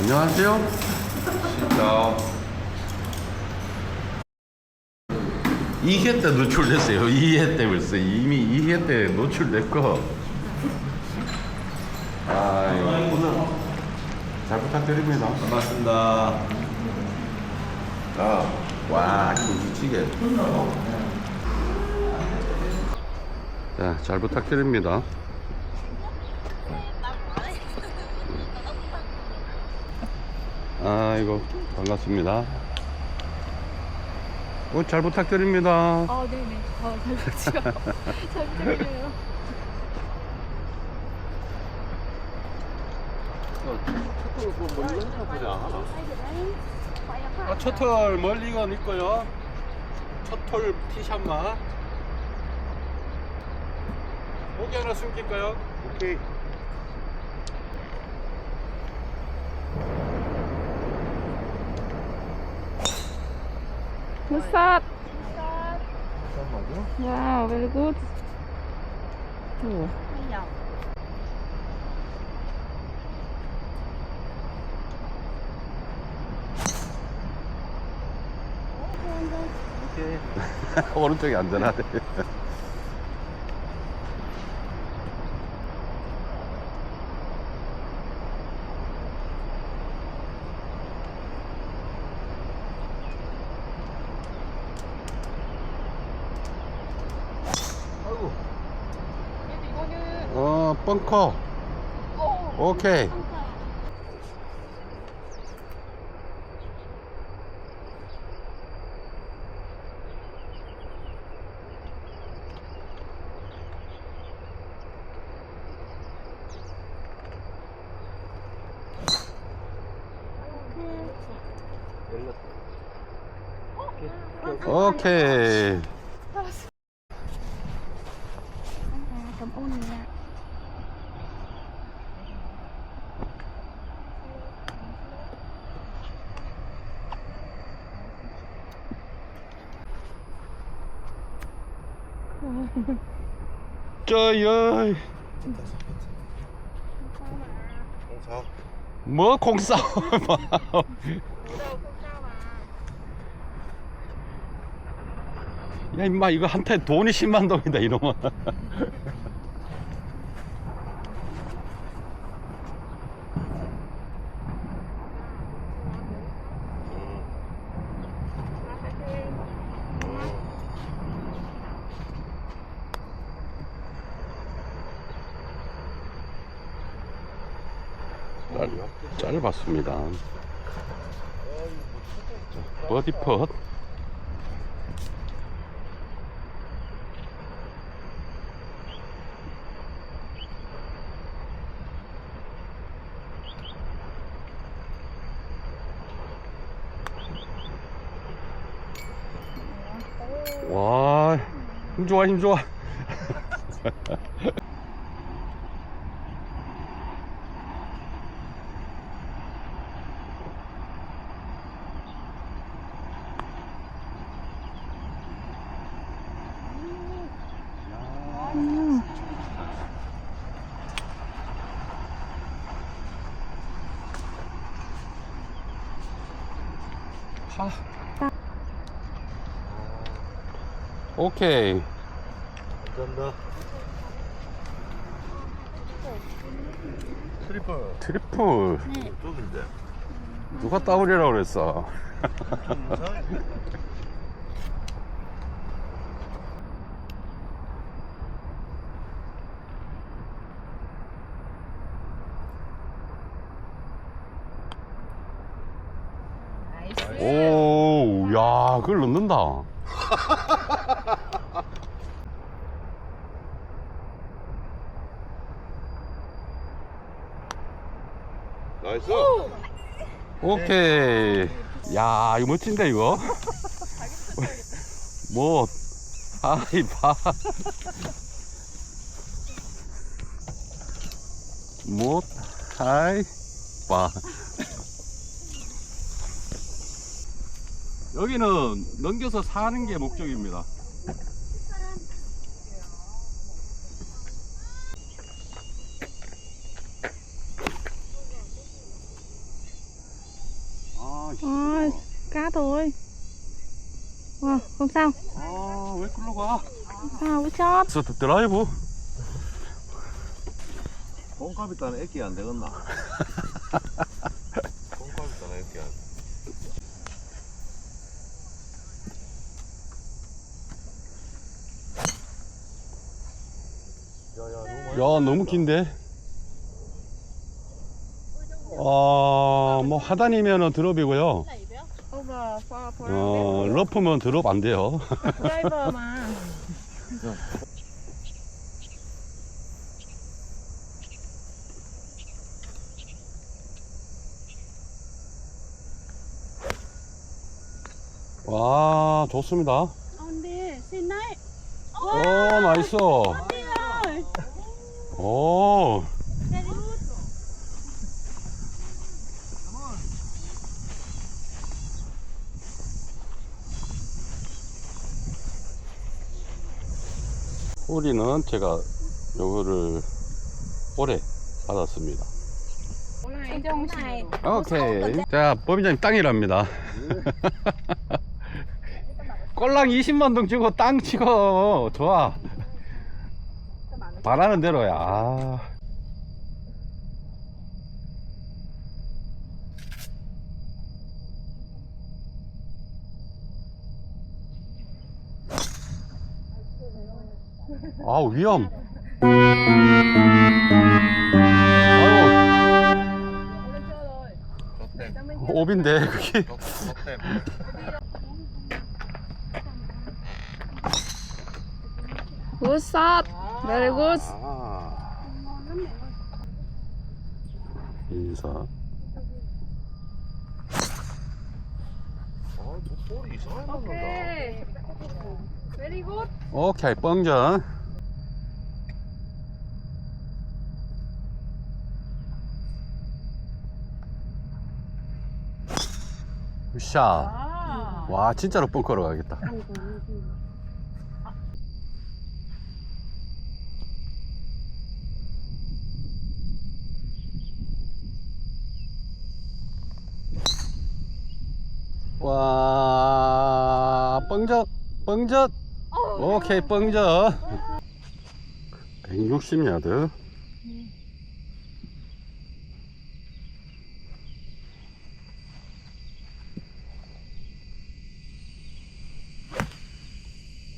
안녕하세요. 진짜. 2회 때 노출됐어요. 2회 때 벌써 이미 2회 때 노출됐고. 아, 오늘 잘 부탁드립니다. 반갑습니다. 아, 와, 김치찌개. 자, 잘 부탁드립니다. 아이고, 반갑습니다. 어, 잘 부탁드립니다. 아, 네네. 아, 잘 부탁드려요. 잘 부탁드려요. 아, 첫털 멀리 건 있고요. 첫털 티샷만. 고기 하나 숨길까요? 오케이. 굿샷! 야, very good. 오. 오른쪽이 안전하네. 어, 벙커. 오케이. 오케이. 저요. 뭐 공싸움 야 임마 이거 한테 돈이 10만 동이다 이놈아 짧, 짧았습니다. 자, 버디 펫. 와, 힘 좋아, 힘 좋아. 오케이. 감사합니다. 트리플. 트리플. 쪽인데. 누가 따버리라고 그랬어. 오, 야, 그걸 넣는다. 나이스. 오케이. 야, 이거 멋진데, 이거? 뭐, 하이, 바. 못, 하이, 바. 여기는 넘겨서 사는 게 목적입니다. Ôi, cá thôi Wow, không sao 아 왜 끌러 가? Sao, chót 저 드라이브 똥값이 따는 애기 안 되겠나? 똥값이 따는 애기 안 야야 너무 야 너무 긴데? 아뭐 하단이면은 드롭이고요. Over for, for 어 러프면 드롭 안 돼요. 와 좋습니다. On đi, xin đấy 오 나이스. ơi 오 우리는 제가 요거를 올해 받았습니다 오케이. 자, 법인장님 땅이랍니다. 꼴랑 20만 동 주고 땅 치고 좋아. 바라는 대로야. 아. 아 위험. 아유, 오빈데 그게. Shot. Very good. 아. 인사. 볼이 이상하게 맞는다 Okay. Very good. 오케이 뻥전. 샷. 와 진짜로 뻥커러 가겠다. 와 뻥전 뻥전. 오케이 뻥전. 160야드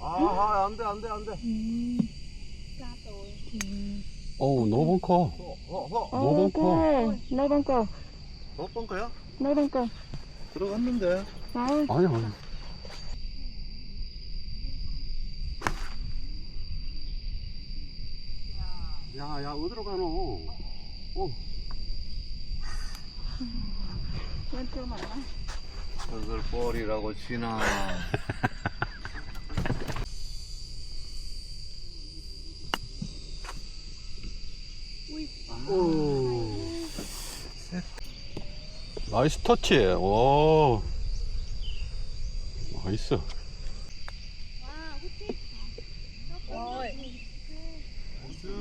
아 안돼 안돼 안돼. 어우 노벙커. 어어 노벙커. Ok, no bunker 너번 거야? No bunker 들어갔는데. Rồi, 아니 아니. 야 야 어디로 가노? 어. chưa mà 그걸 볼이라고 치나 나이스 터치 오 나이스.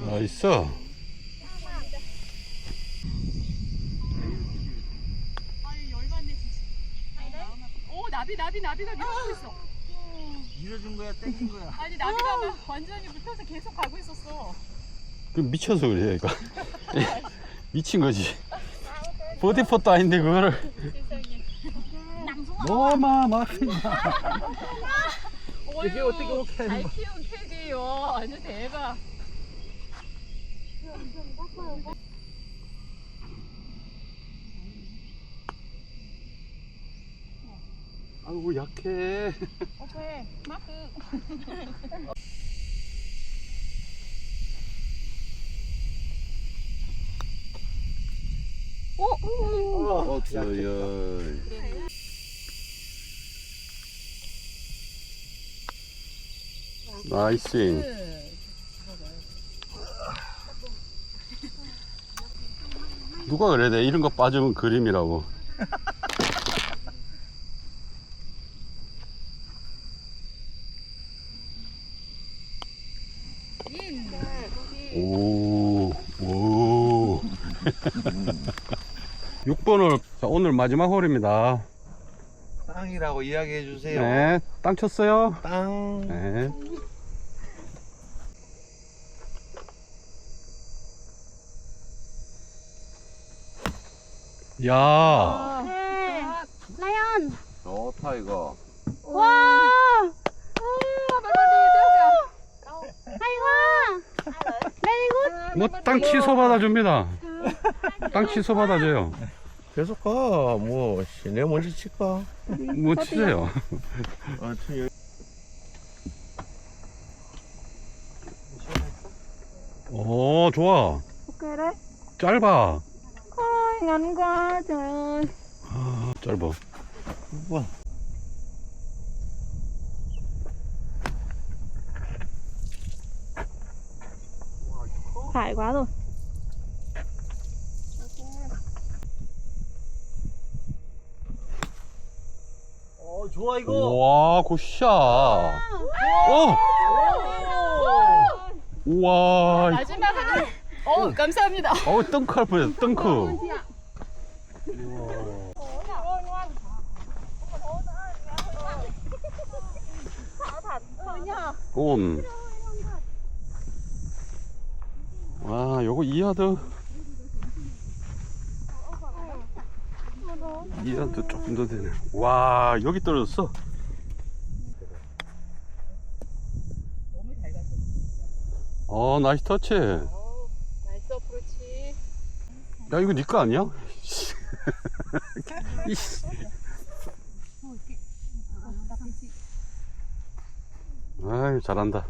나이스. 오 나비 나비 나비가 밀고 있어. 밀어준 거야 땡긴 거야? 아니 나비가 막 완전히 붙어서 계속 가고 있었어. 그 미쳐서 그래 얘가. 미친 거지 보디포트 아닌데 그거를 뭐마 마 이게 어떻게 오케이? 잘 키운 캐디요. 완전 대박. 아이고 약해 오케이 마크. 어 저야 나이스. 누가 그래? 내 이런 거 빠지면 그림이라고 오, 오. 6번을, 자, 오늘 마지막 홀입니다. 땅이라고 이야기해 주세요. 네, 땅 쳤어요. 땅. 네. 야, Ê, Lion 좋다 이거. Wow Hay quá Very good 뭐땅 취소 받아줍니다. 땅 취소 받아줘요. 계속 가. 뭐 씨, 내 먼저 칠까? 뭐 치세요? 아, 참 여기 오, 좋아. Đấy 짧아. Quá trời ơi 아, 짧아. 뭐. Phải quá rồi 좋아 이거. 와, 굿샷. 어! 우와. 마지막에는 어 감사합니다. 어, 덩크 할 뻔했어, 덩크. 온. 와, 요거 2야드. 2야드 조금 더 되네. 와, 여기 떨어졌어. 어, 나이스 터치. 야, 나이스 어프로치. 이거 네거 아니야? 이씨. 아이, 잘한다.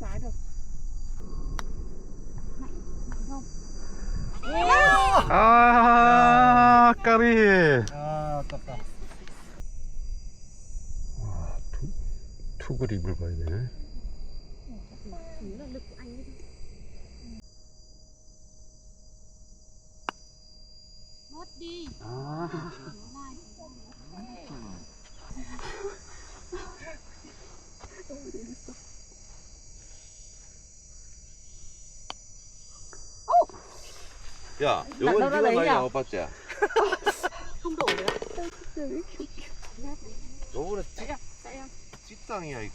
Trái được 아, 까비. 아, 아깝다. 투그립을 봐야 되네. 아. 야, 요건 네가 많이 나와봤지? 요번에 찌- 찌땅이야 이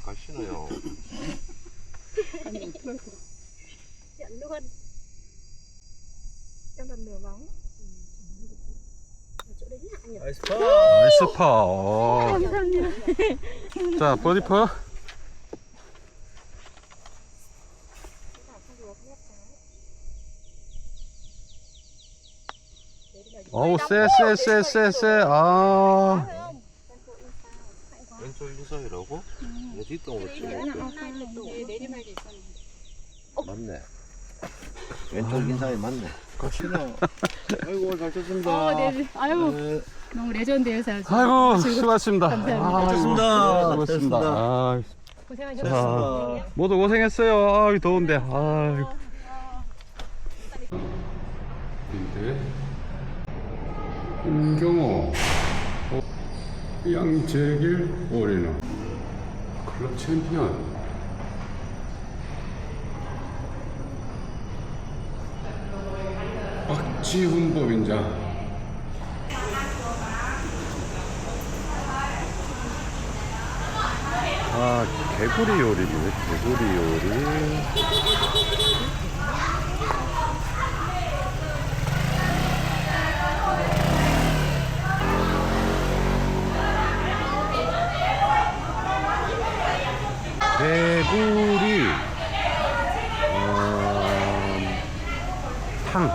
bóng Ở chỗ đấy hạ nhỉ 나이스 파. 나이스 파. 어. 자, 버디퍼. 어우, 쎄, 쎄, 쎄, 쎄, 쎄. 아. 왼쪽 인사이라고? 내 뒷땅으로 치고 내리막이 있었는데. 맞네. 왼쪽 인사이 맞네. 가시나. 아이고 잘 쳤습니다. 어, 네. 아유 네. 너무 레전드에서 아주 아이고, 수고하셨습니다. 감사합니다. 아이고, 수고하셨습니다. 수고하셨습니다. 아, 고생하셨습니다. 자, 모두 고생했어요. 아, 더운데. 아. 임경호, 어, 양재길, 올인원, 클럽 챔피언. 박지훈 법인자. 아, 개구리 요리네, 개구리 요리. 개구리, 어, 탕.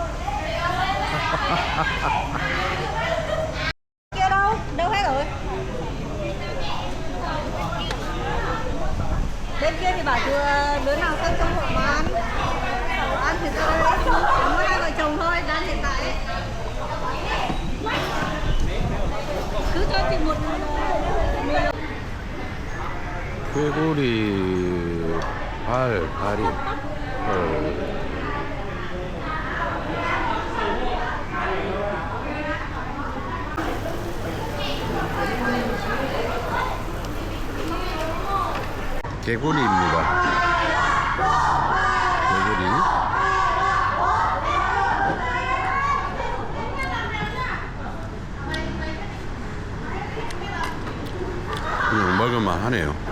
Kia đâu? Đâu hết rồi? Bên kia thì bảo chưa 개구리 발, 다리, 헐. 개구리입니다. 개구리. 그냥 말글만 하네요.